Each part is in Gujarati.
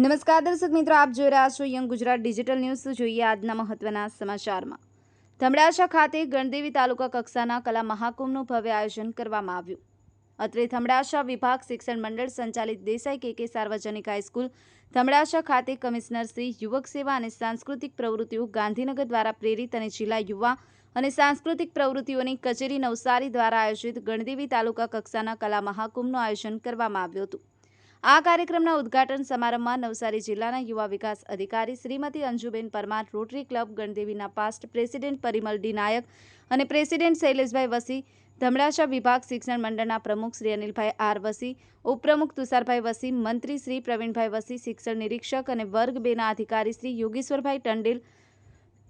નમસ્કાર દર્શક મિત્રો, આપ જોઈ રહ્યા છો યંગ ગુજરાત ડિજિટલ ન્યૂઝ. જોઈએ આજના મહત્વના સમાચારમાં. થમડાશા ખાતે ગણદેવી તાલુકા કક્ષાના કલા મહાકુંભનું ભવ્ય આયોજન કરવામાં આવ્યું. અત્રે થમડાશા વિભાગ શિક્ષણ મંડળ સંચાલિત દેસાઈ કે સાર્વજનિક હાઈસ્કૂલ થમડાશા ખાતે કમિશનર શ્રી યુવક સેવા અને સાંસ્કૃતિક પ્રવૃત્તિઓ ગાંધીનગર દ્વારા પ્રેરિત અને જિલ્લા યુવા અને સાંસ્કૃતિક પ્રવૃત્તિઓની કચેરી નવસારી દ્વારા આયોજિત ગણદેવી તાલુકા કક્ષાના કલા મહાકુંભનું આયોજન કરવામાં આવ્યું હતું. આ કાર્યક્રમના ઉદ્ઘાટન સમારંભમાં નવસારી જિલ્લાના યુવા વિકાસ અધિકારી Shrimati Anjuben Parmar rotary club ગણદેવીના past president Parimal D Nayak અને પ્રેસિડેન્ટ શૈલેષભાઈ વસી, ધમડાશા વિભાગ શિક્ષણ મંડળના પ્રમુખ શ્રી અનિલભાઈ આર વસી, ઉપપ્રમુખ તુષારભાઈ વસી, મંત્રી શ્રી પ્રવીણભાઈ વસી, શિક્ષણ નિરીક્ષક અને વર્ગ બેના અધિકારી Shri Yogeshwarbhai Tandel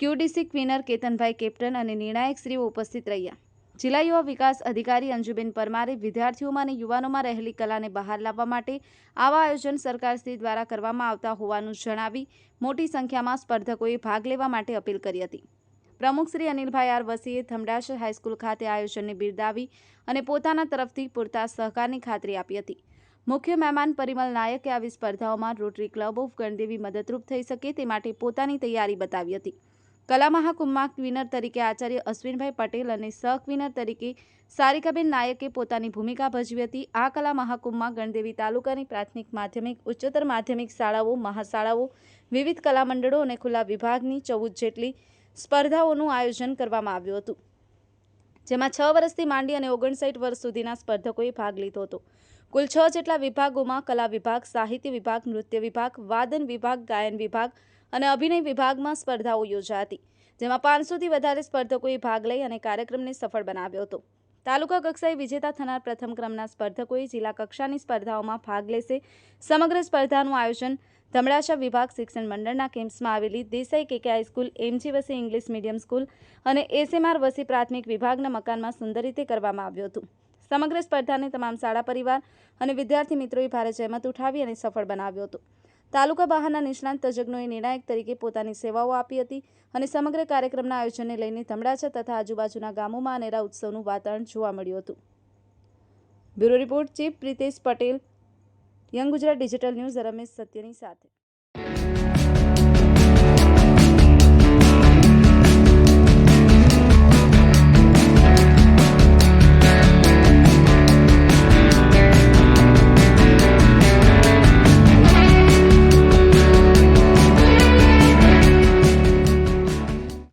QDC convener Ketanbhai captain અને નિર્ણાયક શ્રીઓ ઉપસ્થિત રહ્યા. જિલ્લા યુવા વિકાસ અધિકારી અંજુબેન પરમારે વિદ્યાર્થીઓમાં અને યુવાનોમાં રહેલી કલાને બહાર લાવવા માટે આવા આયોજન સરકારશ્રી દ્વારા કરવામાં આવતા હોવાનું જણાવી મોટી સંખ્યામાં સ્પર્ધકોએ ભાગ લેવા માટે અપીલ કરી હતી. પ્રમુખ શ્રી અનિલભાઈ આર વસીએ ધમડાશ હાઈસ્કૂલ ખાતે આયોજનને બિરદાવી અને પોતાના તરફથી પૂરતા સહકારની ખાતરી આપી હતી. મુખ્ય મહેમાન પરિમલ નાયકે આવી સ્પર્ધાઓમાં રોટરી ક્લબ ઓફ ગણદેવી મદદરૂપ થઈ શકે તે માટે પોતાની તૈયારી બતાવી હતી. કલા મહાકુંભમાં ક્વિનર તરીકે આચાર્ય અશ્વિનભાઈ પટેલ અને સહ ક્વીનર તરીકે સારિકાબેન નાયકે પોતાની ભૂમિકા ભજવી હતી. આ કલા મહાકુંભમાં ગણદેવી તાલુકાની પ્રાથમિક માધ્યમિક, ઉચ્ચતર માધ્યમિક શાળાઓ, મહાશાળાઓ, વિવિધ કલા મંડળો અને ખુલ્લા વિભાગની ચૌદ જેટલી સ્પર્ધાઓનું આયોજન કરવામાં આવ્યું હતું. જેમાં છ વર્ષથી માંડી અને ઓગણસાઠ વર્ષ સુધીના સ્પર્ધકોએ ભાગ લીધો હતો. કુલ છ જેટલા વિભાગોમાં કલા વિભાગ, સાહિત્ય વિભાગ, નૃત્ય વિભાગ, વાદન વિભાગ, ગાયન વિભાગ અને અભિનય વિભાગમાં સ્પર્ધાઓ યોજાઈ હતી, જેમાં પાંચસોથી વધારે સ્પર્ધકોએ ભાગ લઈ અને કાર્યક્રમને સફળ બનાવ્યો હતો. તાલુકા કક્ષાએ વિજેતા થનાર પ્રથમ ક્રમના સ્પર્ધકોએ જિલ્લા કક્ષાની સ્પર્ધાઓમાં ભાગ લેશે. સમગ્ર સ્પર્ધાનું આયોજન ધમડાશા વિભાગ શિક્ષણ મંડળના કેમ્પ્સમાં આવેલી Desai KK high school MG Vasi English medium school અને એસએમઆર વસી પ્રાથમિક વિભાગના મકાનમાં સુંદર રીતે કરવામાં આવ્યું હતું. સમગ્ર સ્પર્ધાને તમામ શાળા પરિવાર અને વિદ્યાર્થી મિત્રોએ ભારે જહેમત ઉઠાવી અને સફળ બનાવ્યો હતો. તાલુકા બહારના નિષ્ણાંત તજજ્ઞોએ નિર્ણાયક તરીકે પોતાની સેવાઓ આપી હતી અને સમગ્ર કાર્યક્રમના આયોજનને લઈને ધમડાચા તથા આજુબાજુના ગામોમાં અનેરા ઉત્સવનું વાતાવરણ જોવા મળ્યું હતું. Bureau report, chief Pritesh Patel young Gujarat digital news Ramesh સત્યની સાથે.